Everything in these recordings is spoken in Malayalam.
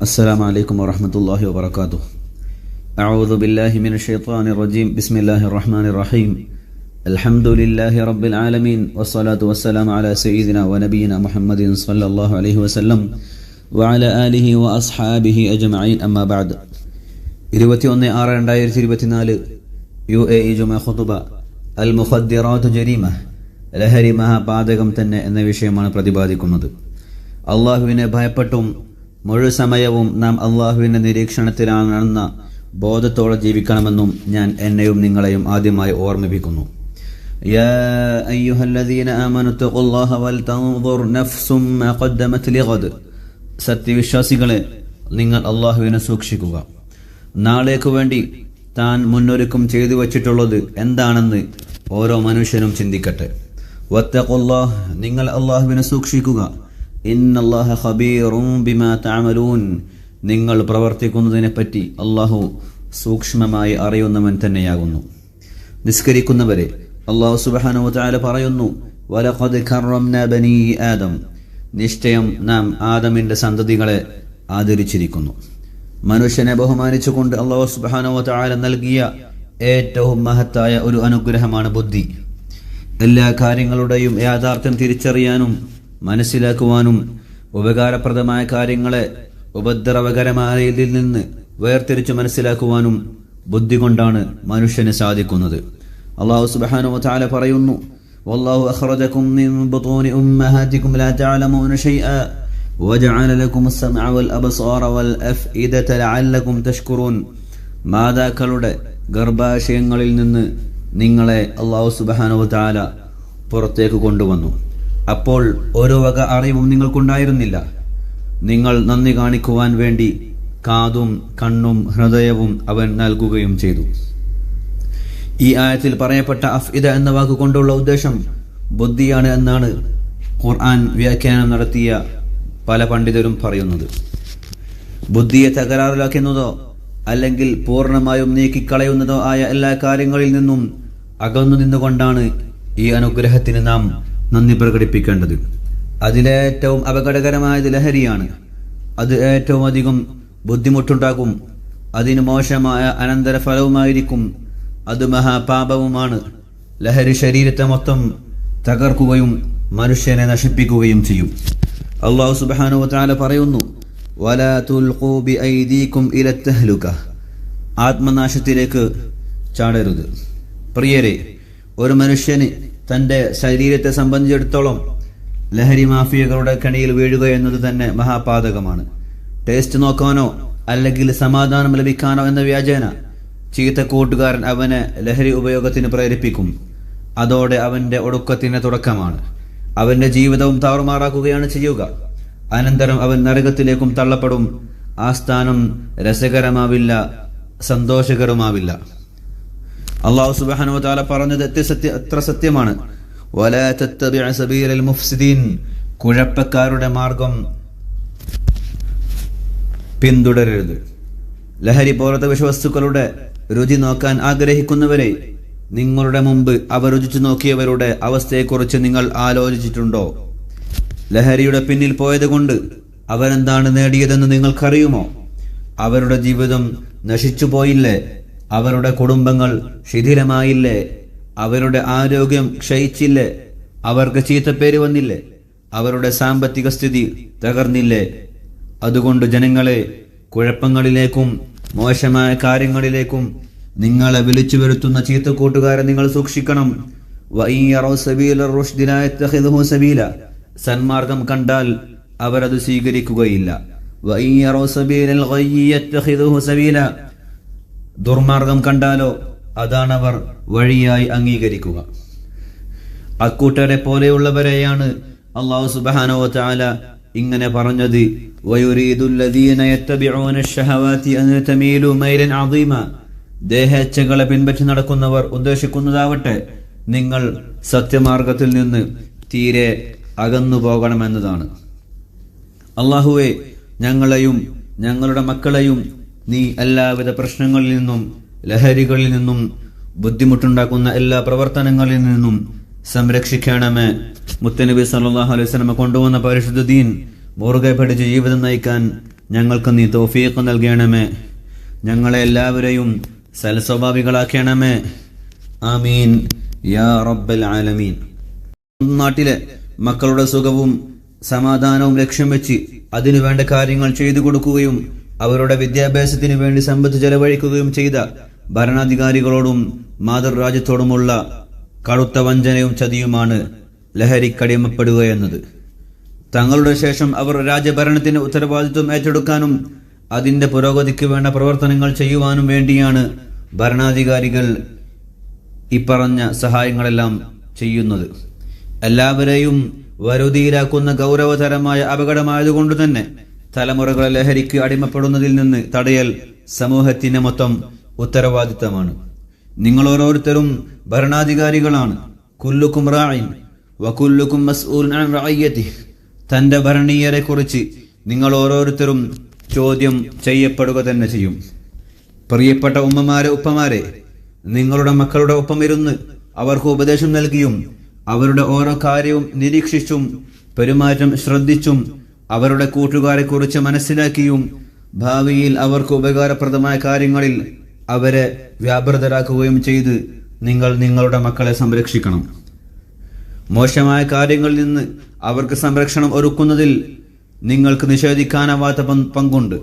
السلام عليكم ورحمة الله وبركاته أعوذ بالله من الشيطان الرجيم بسم الله الرحمن الرحيم الحمد لله رب العالمين والصلاة والسلام على سيدنا ونبينا محمد صلى الله عليه وسلم وعلى آله وأصحابه أجمعين أما بعد ഇരുപത്തി ഒന്ന് ആറ് രണ്ടായിരത്തി ഇരുപത്തിനാല് യു എ ഇ ജുമ ഖുതുബ അൽ മുഖദ്ദിറാത്ത് ജരീമ ലഹരി മഹാപാതകം തന്നെ എന്ന വിഷയമാണ് പ്രതിപാദിക്കുന്നത് അള്ളാഹുവിനെ ഭയപ്പെട്ടും മുഴു സമയവും നാം അള്ളാഹുവിന്റെ നിരീക്ഷണത്തിലാണെന്ന ബോധത്തോടെ ജീവിക്കണമെന്നും ഞാൻ എന്നെയും നിങ്ങളെയും ആദ്യമായി ഓർമ്മിപ്പിക്കുന്നു يا أيها الذين آمنوا اتقوا الله ولتنظر نفس ما قدمت لغد സത്യവിശ്വാസികളെ നിങ്ങൾ അള്ളാഹുവിനെ സൂക്ഷിക്കുക നാളേക്ക് വേണ്ടി താൻ മുന്നൊരുക്കം ചെയ്തു വച്ചിട്ടുള്ളത് എന്താണെന്ന് ഓരോ മനുഷ്യനും ചിന്തിക്കട്ടെ വത്തഖുല്ലാഹ് നിങ്ങൾ അള്ളാഹുവിനെ സൂക്ഷിക്കുക ഇന്നല്ലാഹ ഖബീറും ബിമാ തഅമലൂൻ. നിങ്ങൾ പ്രവർത്തിക്കുന്നതിനെ പറ്റി അള്ളാഹു സൂക്ഷ്മമായി അറിയുന്നവൻ തന്നെയാകുന്നു. നിസ്കരിക്കുന്നവരെ അള്ളാഹു സുബ്ഹാനഹു വതആല പറയുന്നു വലഖദ് ബനി ആദം. നിശ്ചയം നാം ആദമിന്റെ സന്തതികളെ ആദരിച്ചിരിക്കുന്നു. മനുഷ്യനെ ബഹുമാനിച്ചുകൊണ്ട് അള്ളാഹു സുബ്ഹാനഹു വതആല നൽകിയ ഏറ്റവും മഹത്തായ ഒരു അനുഗ്രഹമാണ് ബുദ്ധി. എല്ലാ കാര്യങ്ങളുടെയും യാഥാർത്ഥ്യം തിരിച്ചറിയാനും മനസ്സിലാക്കുവാനും ഉപകാരപ്രദമായ കാര്യങ്ങളെ ഉപദ്രവകരമായതിൽ നിന്ന് വേർതിരിച്ചു മനസ്സിലാക്കുവാനും ബുദ്ധി കൊണ്ടാണ് മനുഷ്യന് സാധിക്കുന്നത് അള്ളാഹു സുബ്ഹാനഹു വതആല പറയുന്നു والله أخرجكم من بطون أمهاتكم لا تعلمون شيئا وجعل لكم السمع والأبصار والأفئدة لعلكم تشكرون മാതാക്കളുടെ ഗർഭാശയങ്ങളിൽ നിന്ന് നിങ്ങളെ അള്ളാഹു സുബാനു താല പുറത്തേക്ക് കൊണ്ടുവന്നു അപ്പോൾ ഓരോ വക അറിവും നിങ്ങൾക്കുണ്ടായിരുന്നില്ല. നിങ്ങൾ നന്ദി കാണിക്കുവാൻ വേണ്ടി കാതും കണ്ണും ഹൃദയവും അവൻ നൽകുകയും ചെയ്തു. ഈ ആയത്തിൽ പറയപ്പെട്ട അഫ്ഇദ എന്ന വാക്ക് കൊണ്ടുള്ള ഉദ്ദേശം ബുദ്ധിയാണ് എന്നാണ് ഖുർആൻ വ്യാഖ്യാനം നടത്തിയ പല പണ്ഡിതരും പറയുന്നത്. ബുദ്ധിയെ തകരാറിലാക്കുന്നതോ അല്ലെങ്കിൽ പൂർണമായും നീക്കിക്കളയുന്നതോ ആയ എല്ലാ കാര്യങ്ങളിൽ നിന്നും അകന്നു നിന്നുകൊണ്ടാണ് ഈ അനുഗ്രഹത്തിന് നാം നന്ദി പ്രകടിപ്പിക്കേണ്ടത്. അതിലേറ്റവും അപകടകരമായത് ലഹരിയാണ്. അത് ഏറ്റവും അധികം ബുദ്ധിമുട്ടുണ്ടാകും അതിന് മോശമായ അനന്തരഫലവുമായിരിക്കും. അത് മഹാപാപവുമാണ്. ലഹരി ശരീരത്തെ മൊത്തം തകർക്കുകയും മനുഷ്യനെ നശിപ്പിക്കുകയും ചെയ്യും. അള്ളാഹു സുബാനു താല പറയുന്നു ആത്മനാശത്തിലേക്ക് ചാടരുത്. പ്രിയരെ ഒരു മനുഷ്യന് തന്റെ ശരീരത്തെ സംബന്ധിച്ചിടത്തോളം ലഹരി മാഫിയകളുടെ കണിയിൽ വീഴുക എന്നത് തന്നെ മഹാപാതകമാണ്. ടേസ്റ്റ് നോക്കാനോ അല്ലെങ്കിൽ സമാധാനം ലഭിക്കാനോ എന്ന വ്യാജേന ചീത്ത കൂട്ടുകാരൻ അവനെ ലഹരി ഉപയോഗത്തിന് പ്രേരിപ്പിക്കും. അതോടെ അവന്റെ ഒടുക്കത്തിന് തുടക്കമാണ്. അവന്റെ ജീവിതവും താറുമാറാക്കുകയാണ് ചെയ്യുക. അനന്തരം അവൻ നരകത്തിലേക്കും തള്ളപ്പെടും. ആ സ്ഥാനം രസകരമാവില്ല സന്തോഷകരമാവില്ല. അള്ളാഹു സുബാന പറഞ്ഞത് എത്ര എത്ര സത്യമാണ്. മുഫ്സിദീൻ. കുഴപ്പക്കാരുടെ മാർഗം പിന്തുടരരുത്. ലഹരി പോലത്തെ വിഷവസ്തുക്കളുടെ രുചി നോക്കാൻ ആഗ്രഹിക്കുന്നവരെ നിങ്ങളുടെ മുമ്പ് അവ രുചിച്ചു നോക്കിയവരുടെ അവസ്ഥയെക്കുറിച്ച് നിങ്ങൾ ആലോചിച്ചിട്ടുണ്ടോ? ലഹരിയുടെ പിന്നിൽ പോയത് കൊണ്ട് അവരെന്താണ് നേടിയതെന്ന് നിങ്ങൾക്കറിയുമോ? അവരുടെ ജീവിതം നശിച്ചു പോയില്ലേ അവരുടെ കുടുംബങ്ങൾ ശിഥിലമായില്ലേ? അവരുടെ ആരോഗ്യം ക്ഷയിച്ചില്ലേ? അവർക്ക് ചീത്തപ്പേര് വന്നില്ലേ? അവരുടെ സാമ്പത്തിക സ്ഥിതി തകർന്നില്ലേ? അതുകൊണ്ട് ജനങ്ങളെ കുഴപ്പങ്ങളിലേക്കും മോശമായ കാര്യങ്ങളിലേക്കും നിങ്ങളെ വിളിച്ചു വരുത്തുന്ന ചീത്ത കൂട്ടുകാരെ നിങ്ങൾ സൂക്ഷിക്കണം. സന്മാർഗം കണ്ടാൽ അവരത് സ്വീകരിക്കുകയില്ല. ദുർമാർഗം കണ്ടാലോ? അതാണവർ വഴിയായി അംഗീകരിക്കുക. അക്കൂട്ടരെ പോലെയുള്ളവരെയാണ് അള്ളാഹു സുബാനോ താല ഇങ്ങനെ പറഞ്ഞത്. ദേഹേച്ഛകളെ പിൻപറ്റി നടക്കുന്നവർ ഉദ്ദേശിക്കുന്നതാവട്ടെ നിങ്ങൾ സത്യമാർഗത്തിൽ നിന്ന് തീരെ അകന്നു പോകണമെന്നതാണ്. അള്ളാഹുവെ ഞങ്ങളെയും ഞങ്ങളുടെ മക്കളെയും നീ എല്ലാവിധ പ്രശ്നങ്ങളിൽ നിന്നും ലഹരികളിൽ നിന്നും ബുദ്ധിമുട്ടുണ്ടാക്കുന്ന എല്ലാ പ്രവർത്തനങ്ങളിൽ നിന്നും സംരക്ഷിക്കണമേ. മുത്തനബി സല്ലാഹു അലൈഹി സ്വലമ കൊണ്ടുവന്ന പരിശുദ്ധ ദീൻ മുറുകെ പഠിച്ച് ജീവിതം നയിക്കാൻ ഞങ്ങൾക്ക് നീ തോഫീക്ക് നൽകണമേ. ഞങ്ങളെ എല്ലാവരെയും സൽസ്വഭാവികളാക്കണമേ. ആമീൻ. യാ റബ്ബൽ ആലമീൻ. നാട്ടിലെ മക്കളുടെ സുഖവും സമാധാനവും ലക്ഷ്യം വെച്ച് അതിനുവേണ്ട കാര്യങ്ങൾ ചെയ്തു കൊടുക്കുകയും അവരുടെ വിദ്യാഭ്യാസത്തിന് വേണ്ടി സമ്പത്ത് ചെലവഴിക്കുകയും ചെയ്ത ഭരണാധികാരികളോടും മാതൃരാജ്യത്തോടുമുള്ള കടുത്ത വഞ്ചനയും ചതിയുമാണ് ലഹരിക്കടിമപ്പെടുക എന്നത്. തങ്ങളുടെ ശേഷം അവർ രാജ്യഭരണത്തിന് ഉത്തരവാദിത്വം ഏറ്റെടുക്കാനും അതിന്റെ പുരോഗതിക്ക് വേണ്ട പ്രവർത്തനങ്ങൾ ചെയ്യുവാനും വേണ്ടിയാണ് ഭരണാധികാരികൾ ഇപ്പറഞ്ഞ സഹായങ്ങളെല്ലാം ചെയ്യുന്നത്. എല്ലാവരെയും വരുതിയിലാക്കുന്ന ഗൗരവതരമായ അപകടമായതുകൊണ്ട് തന്നെ തലമുറകളെ ലഹരിക്ക് അടിമപ്പെടുന്നതിൽ നിന്ന് തടയൽ സമൂഹത്തിന്റെ മൊത്തം ഉത്തരവാദിത്തമാണ്. നിങ്ങൾ ഓരോരുത്തരും ഭരണാധികാരികളാണ്. കുല്ലുക്കും റായിൻ വകുല്ലുക്കും മസ്ഊൽ തന്റെ ഭരണീയരെ കുറിച്ച് നിങ്ങൾ ഓരോരുത്തരും ചോദ്യം ചെയ്യപ്പെടുക തന്നെ ചെയ്യും. പ്രിയപ്പെട്ട ഉമ്മമാരെ ഉപ്പമാരെ നിങ്ങളുടെ മക്കളുടെ ഒപ്പം ഇരുന്ന് അവർക്ക് ഉപദേശം നൽകിയും അവരുടെ ഓരോ കാര്യവും നിരീക്ഷിച്ചും പെരുമാറ്റം ശ്രദ്ധിച്ചും അവരുടെ കൂട്ടുകാരെക്കുറിച്ച് മനസ്സിലാക്കിയും ഭാവിയിൽ അവർക്ക് ഉപകാരപ്രദമായ കാര്യങ്ങളിൽ അവരെ വ്യാപൃതരാക്കുകയും ചെയ്ത് നിങ്ങൾ നിങ്ങളുടെ മക്കളെ സംരക്ഷിക്കണം. മോശമായ കാര്യങ്ങളിൽ നിന്ന് അവർക്ക് സംരക്ഷണം ഒരുക്കുന്നതിൽ നിങ്ങൾക്ക് നിഷേധിക്കാനാവാത്ത പങ്കുണ്ട്.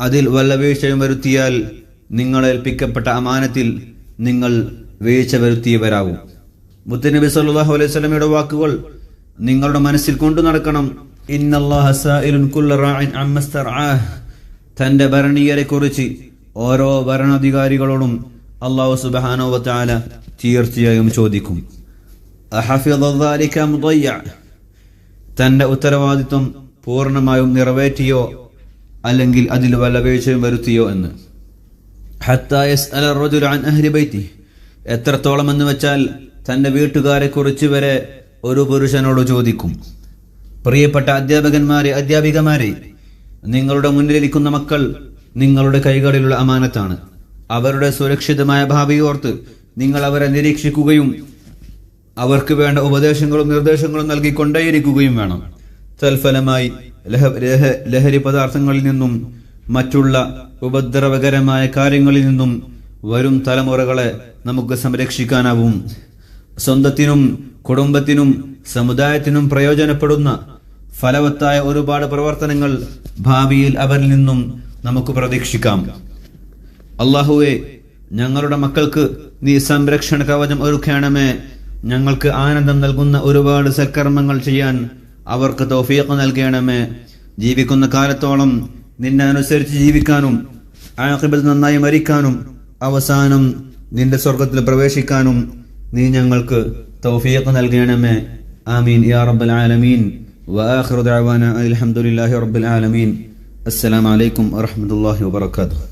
അതിൽ വല്ല വീഴ്ചയും വരുത്തിയാൽ നിങ്ങളേൽപ്പിക്കപ്പെട്ട അമാനത്തിൽ നിങ്ങൾ വീഴ്ച വരുത്തിയവരാകും. മുത്തനബി സല്ലാഹു അലൈഹി സ്വലമയുടെ വാക്കുകൾ നിങ്ങളുടെ മനസ്സിൽ കൊണ്ടു നടക്കണം തന്റെ ഭരണീയരെ കുറിച്ച് ഓരോ ഭരണാധികാരികളോടും അള്ളാഹു സുബാനോവത്താല തീർച്ചയായും ചോദിക്കും. തന്റെ ഉത്തരവാദിത്വം പൂർണമായും നിറവേറ്റിയോ അല്ലെങ്കിൽ അതിൽ വല്ല വീഴ്ചയും വരുത്തിയോ എന്ന്. എത്രത്തോളം എന്ന് വെച്ചാൽ തന്റെ വീട്ടുകാരെ കുറിച്ച് വരെ ഒരു പുരുഷനോട് ചോദിക്കും. പ്രിയപ്പെട്ട അധ്യാപകന്മാരെ അധ്യാപികമാരെ നിങ്ങളുടെ മുന്നിലിരിക്കുന്ന മക്കൾ നിങ്ങളുടെ കൈകളിലുള്ള അമാനത്താണ്. അവരുടെ സുരക്ഷിതമായ ഭാവിയോർത്ത് നിങ്ങൾ അവരെ നിരീക്ഷിക്കുകയും അവർക്ക് വേണ്ട ഉപദേശങ്ങളും നിർദ്ദേശങ്ങളും നൽകിക്കൊണ്ടേയിരിക്കുകയും വേണം. തൽഫലമായി ലഹ- ലഹ- ലഹരി പദാർത്ഥങ്ങളിൽ നിന്നും മറ്റുള്ള ഉപദ്രവകരമായ കാര്യങ്ങളിൽ നിന്നും വരും തലമുറകളെ നമുക്ക് സംരക്ഷിക്കാനാവും. സ്വന്തത്തിനും കുടുംബത്തിനും സമുദായത്തിനും പ്രയോജനപ്പെടുന്ന ഫലവത്തായ ഒരുപാട് പ്രവർത്തനങ്ങൾ ഭാവിയിൽ അവരിൽ നിന്നും നമുക്ക് പ്രതീക്ഷിക്കാം. അള്ളാഹുവെ ഞങ്ങളുടെ മക്കൾക്ക് നീ സംരക്ഷണ കവചം ഒരുക്കണമേ. ഞങ്ങൾക്ക് ആനന്ദം നൽകുന്ന ഒരുപാട് സൽക്കർമ്മങ്ങൾ ചെയ്യാൻ അവർക്ക് തൗഫീഖ് നൽകണമേ. ജീവിക്കുന്ന കാലത്തോളം നിന്നെ അനുസരിച്ച് ജീവിക്കാനും ആഖിബത്ത് നന്നായി മരിക്കാനും അവസാനം നിന്റെ സ്വർഗത്തിൽ പ്രവേശിക്കാനും നീ ഞങ്ങൾക്ക് توفيقنا الجنم آمين. يا رب العالمين. وآخر دعوانا الحمد لله رب العالمين. السلام عليكم ورحمة الله وبركاته.